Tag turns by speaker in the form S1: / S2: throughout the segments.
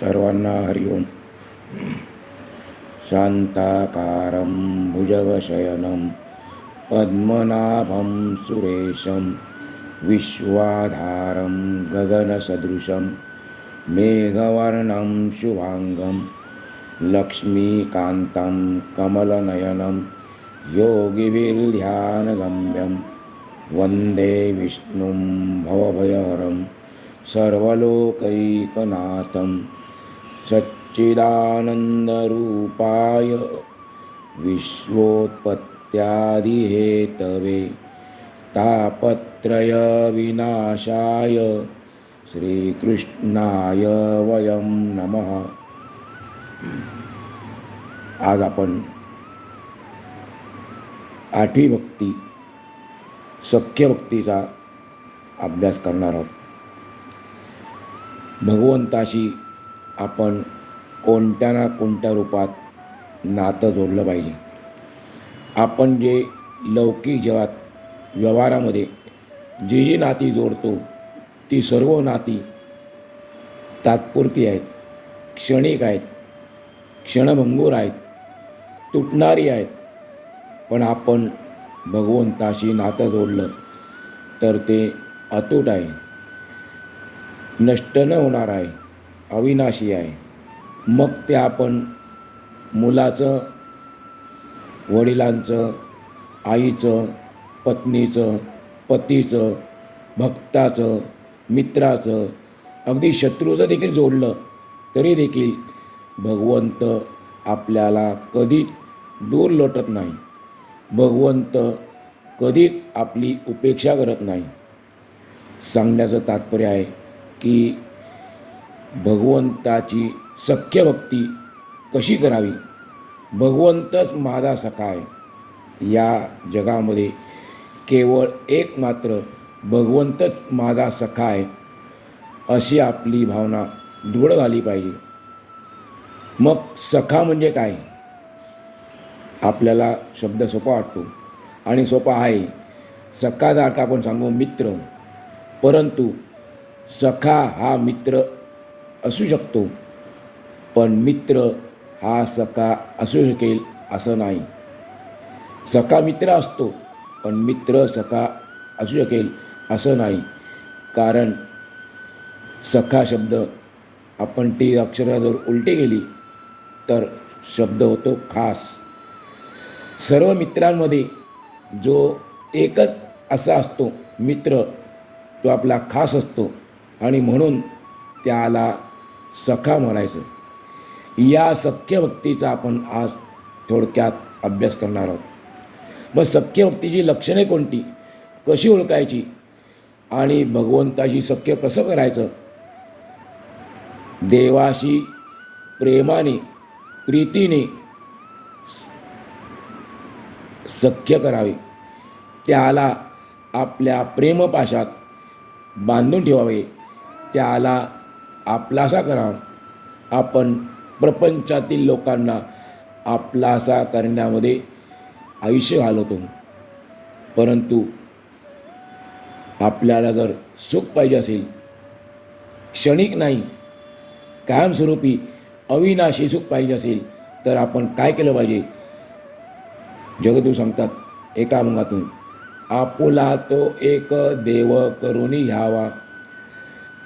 S1: सर्वांना हरिओम शान्ताकारं भुजगशयनं पद्मनाभं सुरेशं विश्वाधारं गगनसदृशं मेघवर्णं शुभाङ्गं लक्ष्मीकान्तं कमलनयनं योगिभिर्ध्यानगम्यं वन्दे विष्णुं भवभयहरं सर्वलोकैकनाथं सच्चिदानन्दरूपाय विश्वोत्पत्त्यादिहेतवे तापत्रयविनाशाय श्रीकृष्णाय वयं नमः। आज आपण आठवी भक्ती सख्य भक्तीचा अभ्यास करणार आहोत. भगवंताशी आपण कोणत्या ना कोणत्या रूपात नातं जोडलं पाहिजे. आपण जे लौकिक जगात व्यवहारामध्ये जी जी नाती जोडतो ती सर्व नाती तात्पुरती आहेत क्षणिक आहेत क्षणभंगूर आहेत तुटणारी आहेत. पण आपण भगवंताशी नातं जोडलं तर ते अतूट आहे. नष्ट न होणार आहे. अविनाशी आहे. मग ते आपण मुलाचं वडिलांचं आईचं पत्नीचं पतीचं भक्ताचं मित्राचं अगदी शत्रूचं देखील जोडलं तरी देखील भगवंत आपल्याला कधीच दूर लोटत नाही. भगवंत कधीच आपली उपेक्षा करत नाही. सांगण्याचं तात्पर्य आहे की भगवंताची सख्य भक्ती कशी करावी? भगवंतच माझा सखा आहे या जगामध्ये केवळ एक मात्र भगवंतच माझा सखा आहे अशी आपली भावना दृढ झाली पाहिजे. मग सखा म्हणजे काय? आपल्याला शब्द सोपा वाटतो. आणि सोपा आहे. सखाचा अर्थ आपण सांगू मित्र. परंतु सखा हा मित्र असू शकतो. पण मित्र हा सखा असू शकेल असं नाही. सखा मित्र असतो पण मित्र सखा असू शकेल असं नाही. कारण सखा शब्द आपण ती अक्षरा जर उलटी गेली तर शब्द होतो खास. सर्व मित्रांमध्ये जो एकच असा असतो मित्र तो आपला खास असतो आणि म्हणून त्याला सखा म्हणायचं. या सख्य भक्तीचा आपण आज थोडक्यात अभ्यास करणार आहोत. मग सख्य भक्तीची लक्षणे कोणती? कशी ओळखायची? आणि भगवंताशी सख्य कसं करायचं? देवाशी प्रेमाने प्रीतीने सख्य करावे. त्याला आपल्या प्रेमपाशात बांधून ठेवावे. त्याला आपलासा करावा आपण प्रपंचातील लोकांना आपलासा करण्यामध्ये आयुष्य घालवतो. परंतु आपल्याला जर सुख पाहिजे असेल क्षणिक नाही कायमस्वरूपी अविनाशी सुख पाहिजे असेल तर आपण काय केलं पाहिजे? जगदू सांगतात एका अंगातून आपुला तो एक देव करून घ्यावा.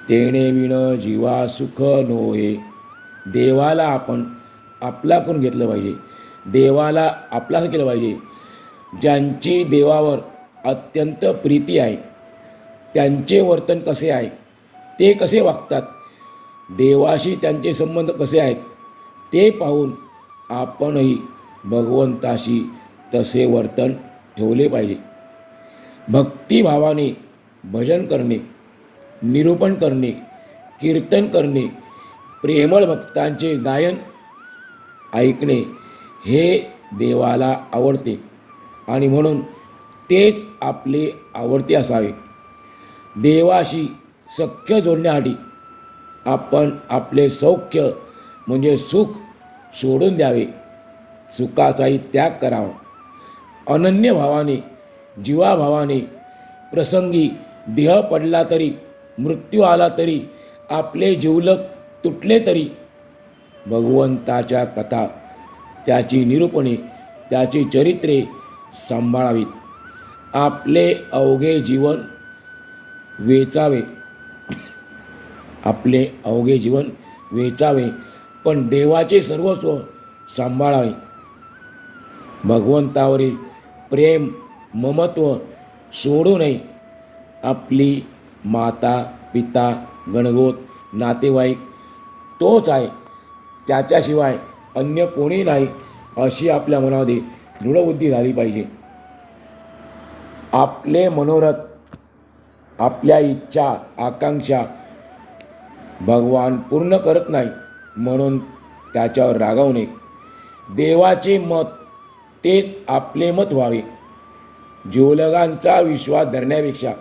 S1: तेणे विण जीवा सुख नोहे. देवाला आपण आपला करून घेतलं पाहिजे. देवाला आपला केलं पाहिजे. ज्यांची देवावर अत्यंत प्रीती आहे त्यांचे वर्तन कसे आहे ते कसे वागतात देवाशी त्यांचे संबंध कसे आहेत ते पाहून आपणही भगवंताशी तसे वर्तन ठेवले पाहिजे. भक्तिभावाने भजन करणे निरूपण करणे कीर्तन करणे प्रेमळ भक्तांचे गायन ऐकणे हे देवाला आवडते. आणि म्हणून तेच आपले आवडते असावे. देवाशी सख्य जोडण्यासाठी आपण आपले सौख्य म्हणजे सुख सोडून द्यावे. सुखाचाही त्याग करावा. अनन्य भावाने जीवाभावाने प्रसंगी देह पडला तरी मृत्यू आला तरी आपले जीवलक तुटले तरी भगवंताच्या कथा त्याची निरूपणे त्याची चरित्रे सांभाळावीत. आपले अवघे जीवन वेचावे. आपले अवघे जीवन वेचावे पण देवाचे सर्वस्व सांभाळावे. भगवंतावरील प्रेम ममत्व सोडू नये. आपली माता पिता गणगोत नातेवाईक तोच आहे. त्याच्याशिवाय अन्य कोणी नाही अशी आपल्या मनामध्ये दृढबुद्धी झाली पाहिजे. आपले मनोरथ आपल्या इच्छा आकांक्षा भगवान पूर्ण करत नाही म्हणून त्याच्यावर रागावू नये देवाचे मत तेच आपले मत व्हावे. ज्योलगांचा विश्वास धरण्यापेक्षा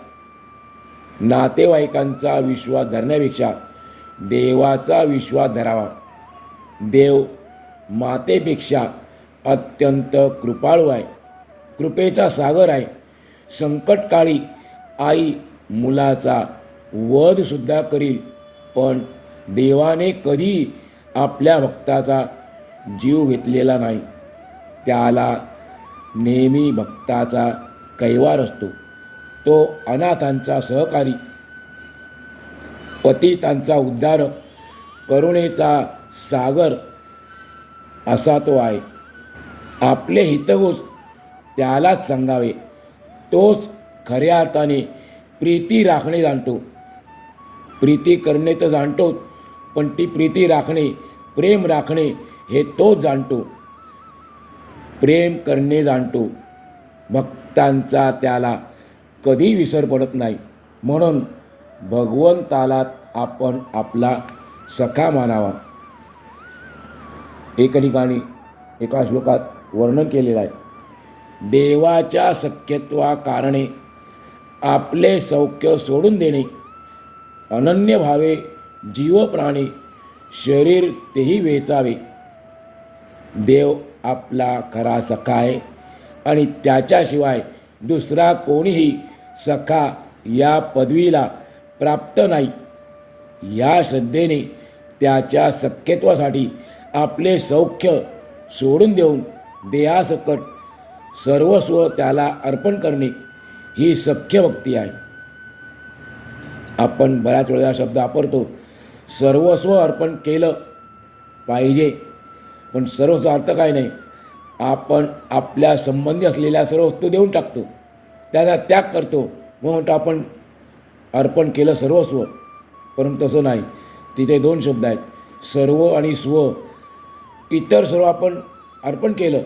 S1: नातेवाईकांचा विश्वास धरण्यापेक्षा देवाचा विश्वास धरावा. देव मातेपेक्षा अत्यंत कृपाळू आहे. कृपेचा सागर आहे. संकटकाळी आई मुलाचा वधसुद्धा करील पण देवाने कधी आपल्या भक्ताचा जीव घेतलेला नाही. त्याला नेहमी भक्ताचा कैवार असतो. तो अनाथांचा सहकारी. पतितांचा उद्धारक करुणेचा सागर असा तो आहे. आपले हितगुज त्यालाच सांगावे. तोच खऱ्या अर्थाने प्रीती राखणे जाणतो. प्रीती करणे तर जाणतोच पण ती प्रीती राखणे प्रेम राखणे हे तोच जाणतो. प्रेम करणे जाणतो. भक्तांचा त्याला कधी विसर पडत नाही. म्हणून भगवंताला आपण आपला सखा मानावा. एका ठिकाणी एका श्लोकात वर्णन केलेलं आहे. देवाच्या सख्यत्वा कारणे आपले सौख्य सोडून देणे अनन्य भावे जीव प्राणी शरीर तेही वेचावे. देव आपला खरा सखा आहे आणि त्याच्याशिवाय दुसरा कोणीही सखा या पदवीला प्राप्त नाही. या श्रद्धेने त्याच्या सख्यत्वासाठी आपले सौख्य सोडून देऊन देहासकट सर्वस्व त्याला अर्पण करणे ही सख्य भक्ती आहे. आपण बऱ्याच वेळेला शब्द वापरतो. सर्वस्व अर्पण केलं पाहिजे पण सर्वस्व अर्थ काय नाही? आपण आपल्या संबंधी असलेल्या सर्व वस्तू देऊन टाकतो. त्याचा त्याग करतो. मग म्हणतो आपण अर्पण केलं सर्वस्व परंतु तसं नाही. तिथे दोन शब्द आहेत. सर्व आणि स्व. इतर सर्व आपण अर्पण केलं.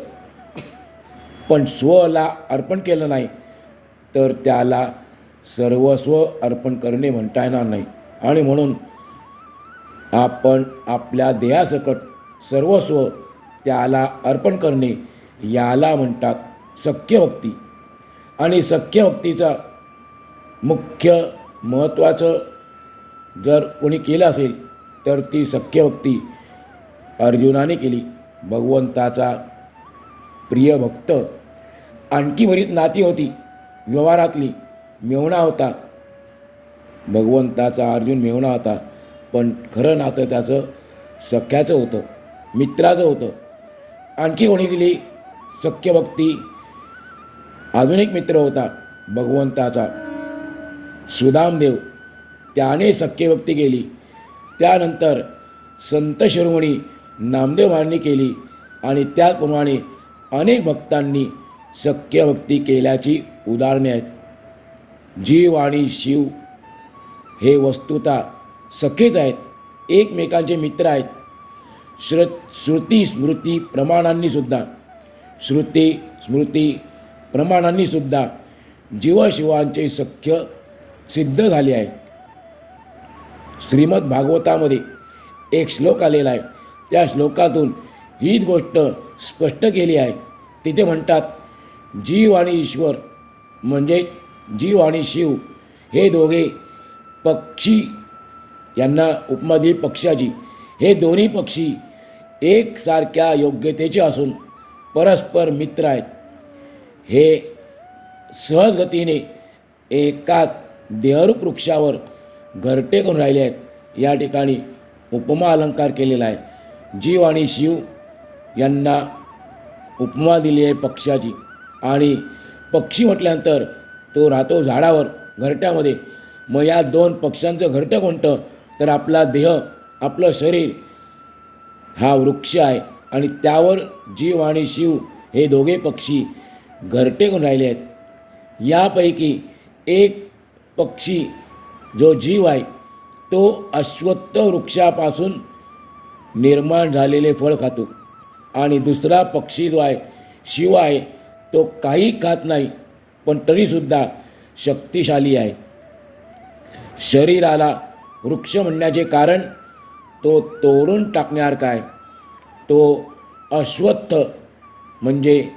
S1: पण स्वला अर्पण केलं नाही. तर त्याला सर्वस्व अर्पण करणे म्हणता येणार नाही. आणि म्हणून आपण आपल्या देहासकट सर्वस्व त्याला अर्पण करणे याला म्हणतात सख्य भक्ती आणि सख्य भक्तीचा मुख्य महत्त्वाचं जर कोणी केलं असेल तर ती सख्य भक्ती अर्जुनाने केली. भगवंताचा प्रिय भक्त. आणखी बरीच नाती होती. व्यवहारातली मेवणा होता. भगवंताचा अर्जुन मेवणा होता. पण खरं नातं त्याचं सख्याचं होतं. मित्राचं होतं. आणखी कोणी दिली सख्य भक्ती अजून एक मित्र होता भगवंताचा. सुदामदेव त्याने सख्यभक्ती केली. त्यानंतर संत शिरोमणी नामदेव महाराजांनी केली आणि त्याचप्रमाणे अनेक भक्तांनी सख्यभक्ती केल्याची उदाहरणे आहेत. जीव आणि शिव हे वस्तुता सखेच आहेत एकमेकांचे मित्र आहेत. श्र श्रुती स्मृती प्रमाणांनीसुद्धा श्रुती स्मृती प्रमाणांनी सुद्धा जीवशिवांचे सख्य सिद्ध झाले आहे. श्रीमद भागवतामध्ये एक श्लोक आलेला आहे. त्या श्लोकातून हीच गोष्ट स्पष्ट केली आहे. तिथे म्हणतात जीव आणि ईश्वर म्हणजे जीव आणि शिव हे दोघे पक्षी यांना उपमा दिली पक्षाची हे दोन्ही पक्षी एकसारख्या योग्यतेचे असून परस्पर मित्र आहेत. हे सहजगतीने एकाच देहरूप वृक्षावर घरटे करून राहिले आहेत. या ठिकाणी उपमा अलंकार केलेला आहे. जीव आणि शिव यांना उपमा दिली आहे पक्षाची. आणि पक्षी म्हटल्यानंतर तो राहतो झाडावर घरट्यामध्ये. मग या दोन पक्ष्यांचं घरटं कोणतं? तर आपला देह आपलं शरीर हा वृक्ष आहे. आणि त्यावर जीव आणि शिव हे दोघे पक्षी घरटे राहिले आहेत. यापैकी एक पक्षी जो जीव आहे तो अश्वत्थ वृक्षापासून निर्माण झालेले फळ खातो. आणि दुसरा पक्षी जो आहे शिव आहे तो काही खात नाही पण तरीसुद्धा शक्तिशाली आहे. शरीराला वृक्ष म्हणण्याचे कारण तो तोडून टाकण्यासारखा आहे. तो अश्वत्थ म्हणजे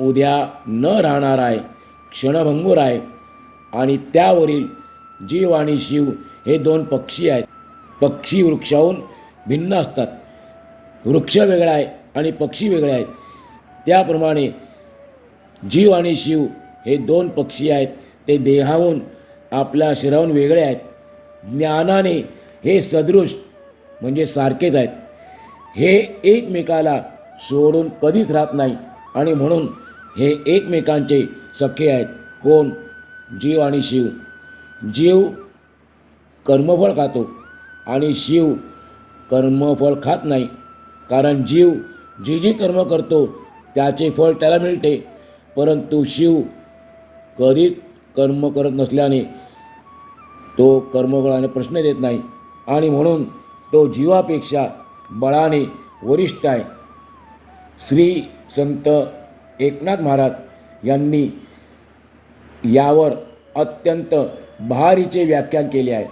S1: उद्या न राहणार आहे क्षणभंगूर आहे आणि त्यावरील जीव आणि शिव हे दोन पक्षी आहेत. पक्षी वृक्षाहून भिन्न असतात. वृक्ष वेगळा आहे आणि पक्षी वेगळे आहेत. त्याप्रमाणे जीव आणि शिव हे दोन पक्षी आहेत. ते देहाहून आपल्या शरीराहून वेगळे आहेत. ज्ञानाने हे सदृश म्हणजे सारखेच आहेत. हे एकमेकाला सोडून कधीच राहत नाही आणि म्हणून हे एकमेकांचे सखे आहेत. कोण? जीव आणि शिव. जीव कर्मफळ खातो आणि शिव कर्मफळ खात नाही. कारण जीव जी जी कर्म करतो त्याचे फळ त्याला मिळते. परंतु शिव कधीच कर्म करत नसल्याने तो कर्मफळाने प्रश्न देत नाही. आणि म्हणून तो जीवापेक्षा बळाने वरिष्ठ आहे. श्री संत एकनाथ महाराज यांनी यावर अत्यंत बहारीचे व्याख्यान केले आहे.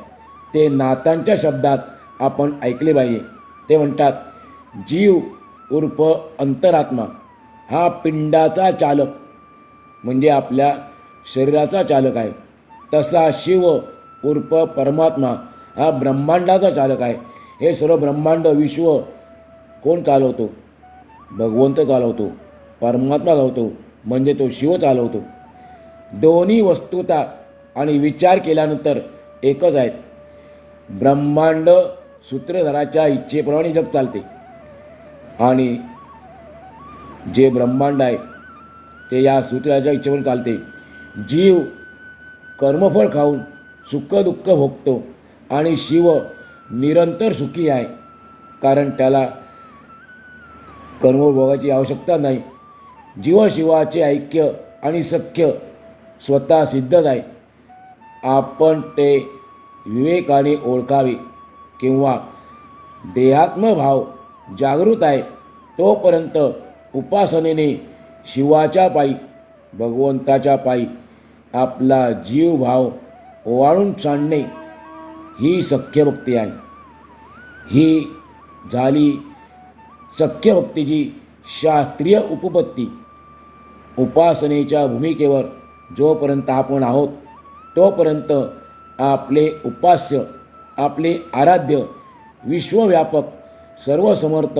S1: ते नातांच्या शब्दात आपण ऐकले पाहिजे. ते म्हणतात जीव उर्फ अंतरात्मा हा पिंडाचा चालक म्हणजे आपल्या शरीराचा चालक आहे. तसा शिव उर्फ परमात्मा हा ब्रह्मांडाचा चालक आहे. हे सर्व ब्रह्मांड विश्व कोण चालवतो? भगवंत चालवतो. परमात्मा चालवतो म्हणजे तो शिव चालवतो. दोन्ही वस्तुता आणि विचार केल्यानंतर एकच आहेत. ब्रह्मांड सूत्रधराच्या इच्छेप्रमाणे जग चालते. आणि जे ब्रह्मांड आहे ते या सूत्राच्या इच्छेप्रमाणे चालते. जीव कर्मफळ खाऊन सुखदुःख भोगतो आणि शिव निरंतर सुखी आहे. कारण त्याला कर्मभोगाची आवश्यकता नाही. जीवशिवाचे ऐक्य आणि सख्य स्वतः सिद्धच आहे. आपण ते विवेकाने ओळखावे किंवा देहात्मभाव जागृत आहे तोपर्यंत उपासनेने शिवाच्या पायी भगवंताच्या पायी आपला जीवभाव ओवाळून सांडणे ही सख्यभक्ती आहे. ही झाली सख्यभक्तीची शास्त्रीय उपपत्ती. उपासनेच्या भूमिकेवर जोपर्यंत आपण आहोत तोपर्यंत आपले उपास्य आपले आराध्य विश्वव्यापक सर्वसमर्थ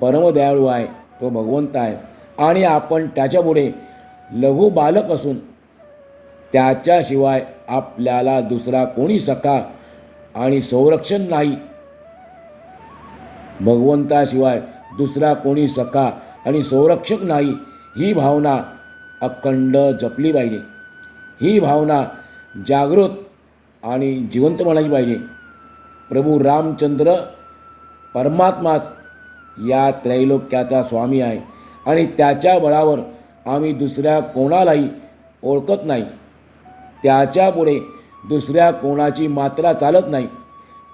S1: परमदयाळू आहे तो भगवंत आहे. आणि आपण त्याच्यापुढे लघु बालक असून त्याच्याशिवाय आपल्याला दुसरा कोणी सखा आणि संरक्षण नाही. भगवंताशिवाय दुसरा कोणी सखा आणि संरक्षक नाही. ही भावना अखंड जपली पाहिजे. ही भावना जागृत आणि जिवंत म्हणायची पाहिजे. प्रभू रामचंद्र परमात्माच या त्रैलोक्याचा स्वामी आहे आणि त्याच्या बळावर आम्ही दुसऱ्या कोणालाही ओळखत नाही. त्याच्यापुढे दुसऱ्या कोणाची मात्रा चालत नाही.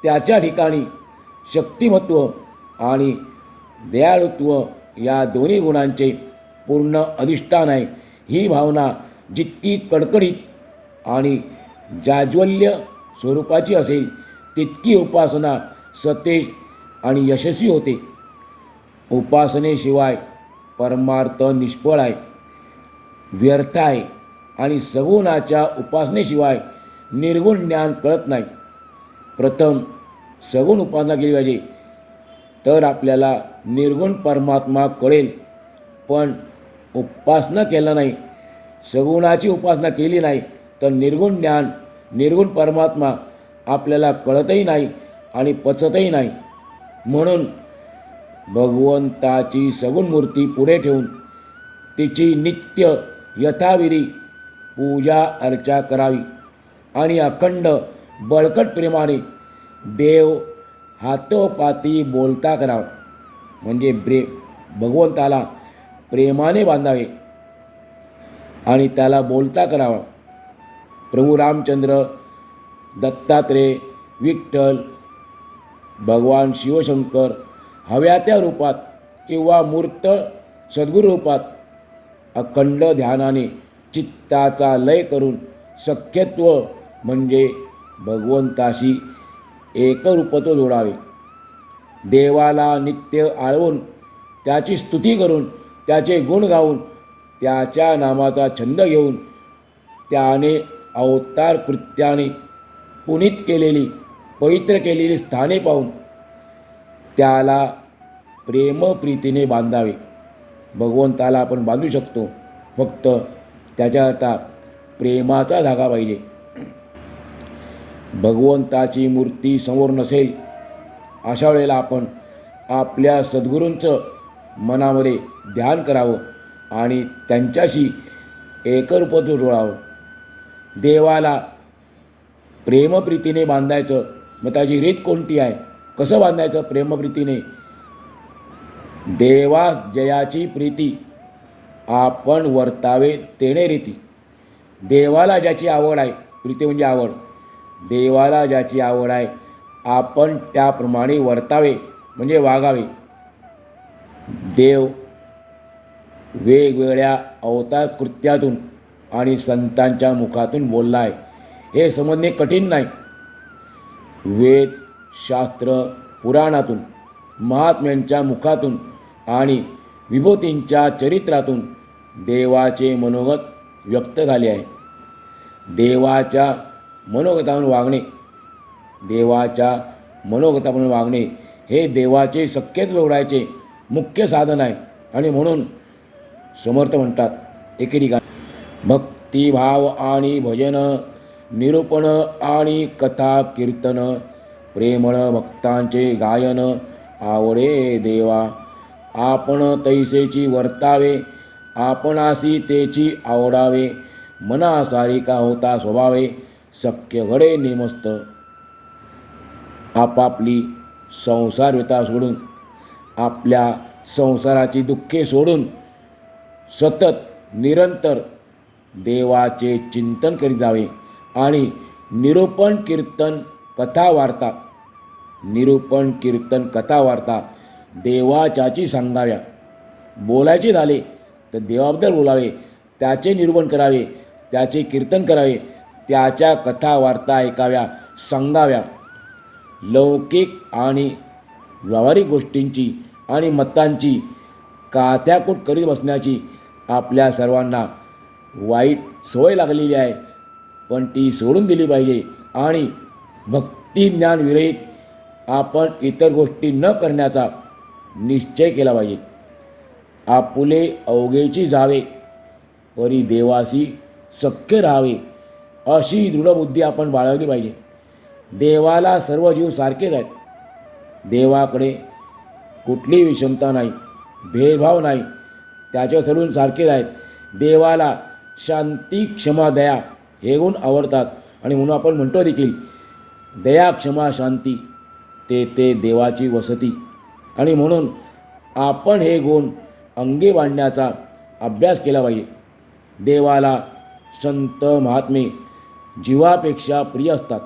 S1: त्याच्या ठिकाणी शक्तिमत्व आणि दयाळुत्व या दोन्ही गुणांचे पूर्ण अधिष्ठान आहे. ही भावना जितकी कडकडीत आणि जाज्वल्य स्वरूपाची असेल तितकी उपासना सतेज आणि यशस्वी होते. उपासनेशिवाय परमार्थ निष्फळ आहे व्यर्थ आहे आणि सगुणाच्या उपासनेशिवाय निर्गुण ज्ञान कळत नाही. प्रथम सगुण उपासना केली पाहिजे तर आपल्याला निर्गुण परमात्मा कळेल. पण उपासना केला नाही सगुणाची उपासना केली नाही तर निर्गुण ज्ञान निर्गुण परमात्मा आपल्याला कळतही नाही आणि पचतही नाही. म्हणून भगवंताची सगुण मूर्ती पुढे ठेवून तिची नित्य यथाविधी पूजा अर्चा करावी आणि अखंड बळकट प्रेमाने देव हातोपाती बोलता करावा. म्हणजे ब्रे भगवंताला प्रेमाने बांधावे. आणि त्याला बोलता करावा. प्रभू रामचंद्र दत्तात्रेय विठ्ठल भगवान शिवशंकर हव्या त्या रूपात किंवा मूर्त सद्गुरू रूपात अखंड ध्यानाने चित्ताचा लय करून सख्यत्व म्हणजे भगवंताशी एकरूपत्व जोडावे. देवाला नित्य आळवून त्याची स्तुती करून त्याचे गुण गाऊन त्याच्या नामाचा छंद घेऊन त्याने अवतार कृत्याने पुनीत केलेली पवित्र केलेली स्थाने पाहून त्याला प्रेमप्रीतीने बांधावे. भगवंताला आपण बांधू शकतो. फक्त त्याच्याकरता प्रेमाचा धागा पाहिजे. भगवंताची मूर्ती समोर नसेल अशा वेळेला आपण आपल्या सद्गुरूंचं मनामध्ये ध्यान करावं आणि त्यांच्याशी एकरूपत्व जुळावं. देवाला प्रेमप्रीतीने बांधायचं मग त्याची रीत कोणती आहे? कसं बांधायचं प्रेमप्रीतीने? देवा जयाची प्रीती आपण वर्तावे तेणे रीती. देवाला ज्याची आवड आहे प्रीती म्हणजे आवड. देवाला ज्याची आवड आहे आपण त्याप्रमाणे वर्तावे म्हणजे वागावे. देव वेगवेगळ्या अवतार कृत्यातून आणि संतांच्या मुखातून बोलला आहे. हे समजणे कठीण नाही. वेद शास्त्र पुराणातून महात्म्यांच्या मुखातून आणि विभूतींच्या चरित्रातून देवाचे मनोगत व्यक्त झाले आहे. देवाच्या मनोगतावरून वागणे देवाच्या मनोगताप्रमाणे वागणे हे देवाचे शक्यच जोडायचे मुख्य साधन आहे. आणि म्हणून समर्थ म्हणतात एकेरी ठिकाणी भक्तिभाव आणि भजन निरूपण आणि कथा कीर्तन प्रेमळ भक्तांचे गायन आवडे देवा. आपण तैसेची वर्तावे आपणासी तेची आवडावे. मना सारिका होता स्वभावे शक्य घडे नेमस्त. आपापली संसार व्यथा सोडून आपल्या संसाराची दुःखे सोडून सतत निरंतर देवाचे चिंतन करीत जावे आणि निरूपण कीर्तन कथा वार्ता निरूपण कीर्तन कथा वार्ता देवाच्याची सांगाव्या. बोलायचे झाले तर देवाबद्दल बोलावे त्याचे निरूपण करावे त्याचे कीर्तन करावे त्याच्या कथा वार्ता ऐकाव्या सांगाव्या. लौकिक आणि व्यावहारिक गोष्टींची आणि मतांची काथ्याकूट करीत बसण्याची आपल्या सर्वांना वाईट सवय लागलेली आहे. पण ती सोडून दिली पाहिजे आणि भक्तिज्ञान विरहित आपण इतर गोष्टी न करण्याचा निश्चय केला पाहिजे. आपुले अवघेची जावे परी देवासी सख्य राहावे अशी दृढबुद्धी आपण बाळगली पाहिजे. देवाला सर्व जीव सारखेच आहेत. देवाकडे कुठलीही विषमता नाही भेदभाव नाही त्याच्या सर्व सारखेच आहेत देवाला शांती क्षमा दया हे गुण आवडतात. आणि म्हणून आपण म्हणतो देखील दया क्षमा शांती ते ते देवाची वसती. आणि म्हणून आपण हे गुण अंगी बांधण्याचा अभ्यास केला पाहिजे. देवाला संत महात्मे जीवापेक्षा प्रिय असतात.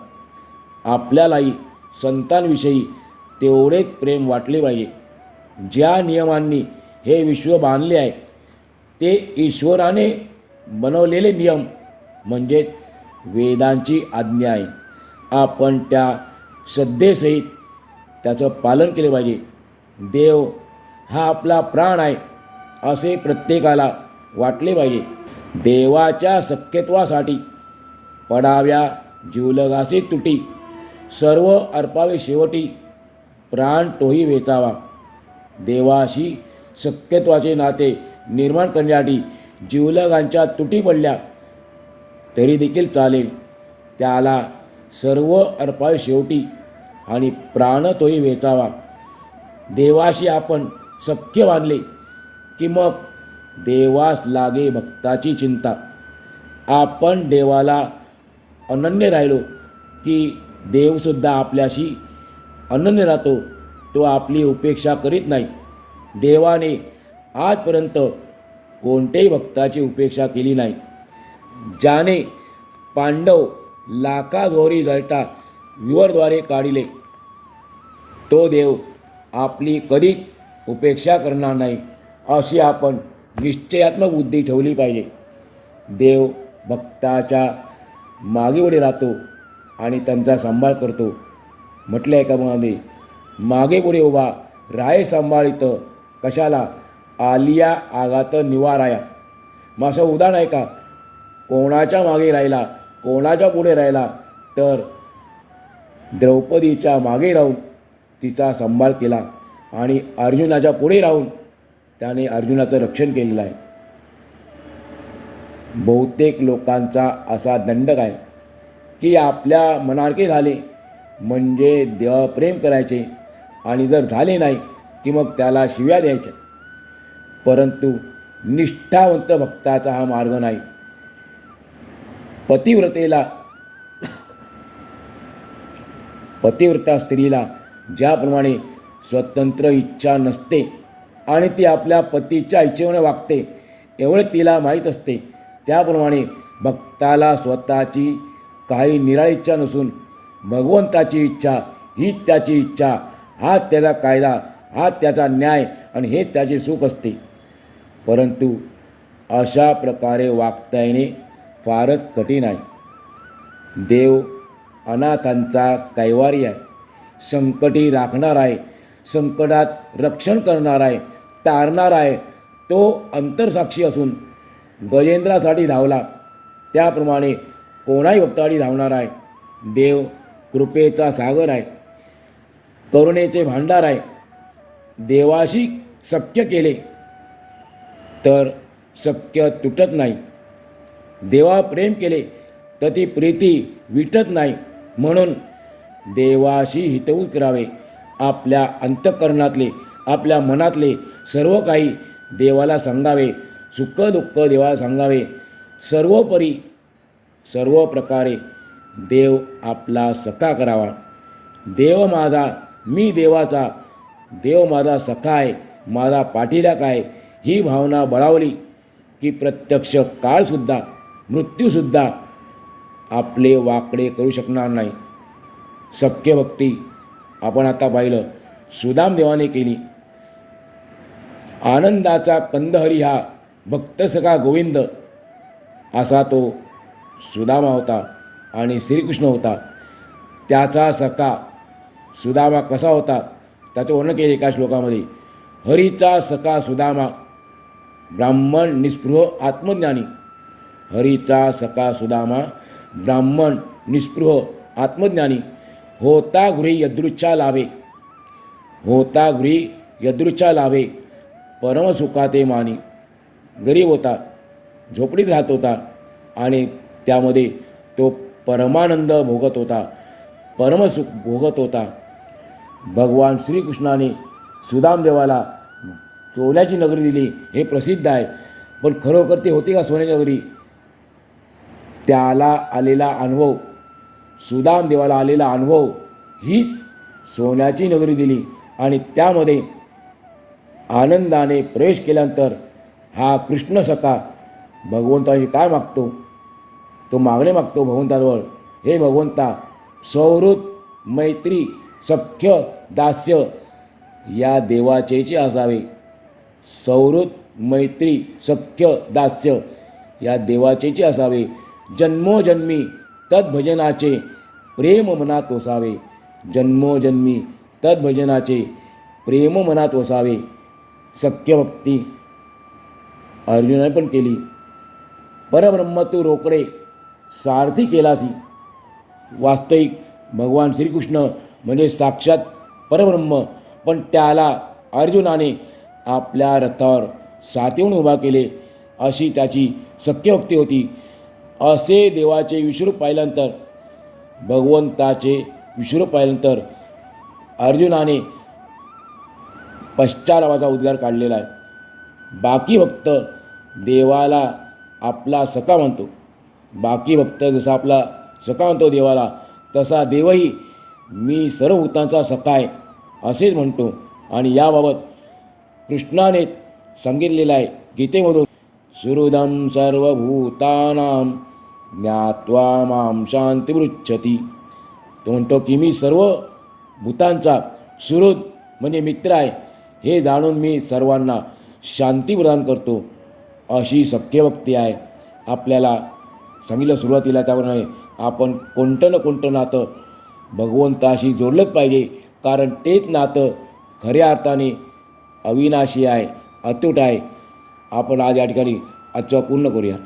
S1: आपल्यालाही संतांविषयी तेवढेच प्रेम वाटले पाहिजे. ज्या नियमांनी हे विश्व बांधले आहे ते ईश्वराने बनवलेले नियम म्हणजेच वेदांची आज्ञा आहे. आपण त्या श्रद्धेसहित त्याचं पालन केले पाहिजे. देव हा आपला प्राण आहे असे प्रत्येकाला वाटले पाहिजे. देवाच्या सख्यत्वासाठी पडाव्या जीवलगासे तुटी सर्व अर्पावे शेवटी प्राण तोही वेचावा. देवाशी शक्यत्वाचे नाते निर्माण करण्यासाठी जीवलगांच्या तुटी पडल्या तरी देखील चालेल. त्याला सर्व अर्पाय शेवटी आणि प्राण तोही वेचावा. देवाशी आपण सख्य मानले की मग देवास लागे भक्ताची चिंता. आपण देवाला अनन्य राहिलो की देवसुद्धा आपल्याशी अनन्य राहतो तो आपली उपेक्षा करीत नाही. देवाने आजपर्यंत कोणत्याही भक्ताची उपेक्षा केली नाही. ज्याने पांडव लाखाजोरी जळता विवरद्वारे काढिले तो देव आपली कधीच उपेक्षा करणार नाही अशी आपण निश्चयात्मक बुद्धी ठेवली पाहिजे. देव भक्ताच्या मागे राहतो आणि त्यांचा सांभाळ करतो. म्हटलं आहे का मध्ये मागे पुढे उभा राय सांभाळीत कशाला? आलिया आगात निवाराया. मग असं उदाहरण आहे का? कोणाच्या मागे राहिला कोणाच्या पुढे राहिला तर द्रौपदीच्या मागे राहून तिचा सांभाळ केला आणि अर्जुनाच्या पुढे राहून त्याने अर्जुनाचं रक्षण केलेलं आहे. बहुतेक लोकांचा असा दंडक आहे की आपल्या मनारके झाले म्हणजे देवप्रेम करायचे आणि जर झाले नाही की मग त्याला शिव्या द्यायच्या. परंतु निष्ठावंत भक्ताचा हा मार्ग नाही. पतिव्रतेला पतिव्रता स्त्रीला ज्याप्रमाणे स्वतंत्र इच्छा नसते आणि ती आपल्या पतीच्या इच्छेने वागते एवढे तिला माहीत असते. त्याप्रमाणे भक्ताला स्वतःची काही निराळी इच्छा नसून भगवंताची इच्छा ही त्याची इच्छा. हा त्याचा कायदा हा त्याचा न्याय आणि हे त्याचे सुख असते. परंतु अशा प्रकारे वागता येणे फारच कठीण आहे. देव अनाथांचा कैवारी आहे. संकटी राखणार आहे संकटात रक्षण करणार आहे तारणार आहे तो अंतरसाक्षी असून गजेंद्रासाठी धावला. त्याप्रमाणे कोणाही भक्तासाठी धावणार आहे. देव कृपेचा सागर आहे. करुणेचे भांडार आहे. देवाशी शक्य केले. तर शक्य तुटत नाही. देवा प्रेम केले तर ती प्रीती विटत नाही. म्हणून देवाशी हितवून करावे. आपल्या अंतःकरणातले आपल्या मनातले सर्व काही देवाला सांगावे. सुख दुःख देवाला सांगावे. सर्वोपरी सर्व प्रकारे देव आपला सखा करावा. देव माझा मी देवाचा. देव माझा सखा आहे माझा पाठीलाक आहे. ही भावना बळावली की प्रत्यक्ष काळसुद्धा मृत्यूसुद्धा आपले वाकडे करू शकणार नाही. सख्य भक्ती आपण आता पाहिलं सुदाम देवाने केली. आनंदाचा कंदहरी हा भक्त सखा गोविंद असा तो सुदामा होता. आणि श्रीकृष्ण होता. त्याचा सखा सुदामा कसा होता त्याचं वर्णन केले एका श्लोकामध्ये. हरीचा सखा सुदामा ब्राह्मण निस्पृह आत्मज्ञानी. हरीचा सखा सुदामा ब्राह्मण निस्पृह आत्मज्ञानी. होता गृही यदृच्छा लाभे. होता गृही यदृच्छा लाभे. परमसुखाते मानी. गरीब होता झोपडीत राहत होता आणि त्यामध्ये तो परमानंद भोगत होता परमसुख भोगत होता भगवान श्रीकृष्णाने सुदामदेवाला सोन्याची नगरी दिली. हे प्रसिद्ध आहे. पण खरोखर ती होती का सोन्याची नगरी? त्याला आलेला अनुभव सुदामदेवाला आलेला अनुभव ही सोन्याची नगरी दिली. आणि त्यामध्ये आनंदाने प्रवेश केल्यानंतर हा कृष्ण सखा भगवंताशी काय मागतो? तो मागणे मागतो भगवंताजवळ हे भगवंता सौहृद मैत्री सख्य दास्य या देवाचेचे असावे. सौहृद मैत्री सख्य दास्य या देवाचेचे असावे. जन्मोजन्मी तद्भजनाचे प्रेम मनात वसावे जन्मोजन्मी तद्भजनाचे प्रेम मनात वसावे सख्यभक्ती अर्जुनाने पण केली. परब्रह्म तू रोकडे सारथी केलासी वास्तविक भगवान श्रीकृष्ण म्हणजे साक्षात परब्रह्म पण त्याला अर्जुनाने आपल्या रथावर साथीहून उभा केले अशी त्याची सत्यभक्ती होती. असे देवाचे विश्वरूप पाहिल्यानंतर भगवंताचे विश्वरूप पाहिल्यानंतर अर्जुनाने पश्चारावाचा उद्गार काढलेला आहे. बाकी भक्त देवाला आपला सखा म्हणतो. बाकी भक्त जसा आपला सखा म्हणतो देवाला तसा देवही मी सर्व भूतांचा सखाय असेच म्हणतो. आणि याबाबत कृष्णाने सांगितलेलं आहे गीतेमधून सुहृदम सर्वभूतानां ज्ञात्वा मां शांतिमृच्छती तो म्हणतो की मी सर्व भूतांचा सुहृद म्हणजे मित्र आहे हे जाणून मी सर्वांना शांती प्रदान करतो. अशी सख्यभक्ती आहे आपल्याला सांगितलं सुरुवातीला त्याप्रमाणे आपण कोणतं ना कोणतं नातं भगवंताशी जोडलंच पाहिजे. कारण तेच नातं खऱ्या अर्थाने अविनाशी आहे अतूट आहे. आपण आज या ठिकाणी आजचा पूर्ण करूया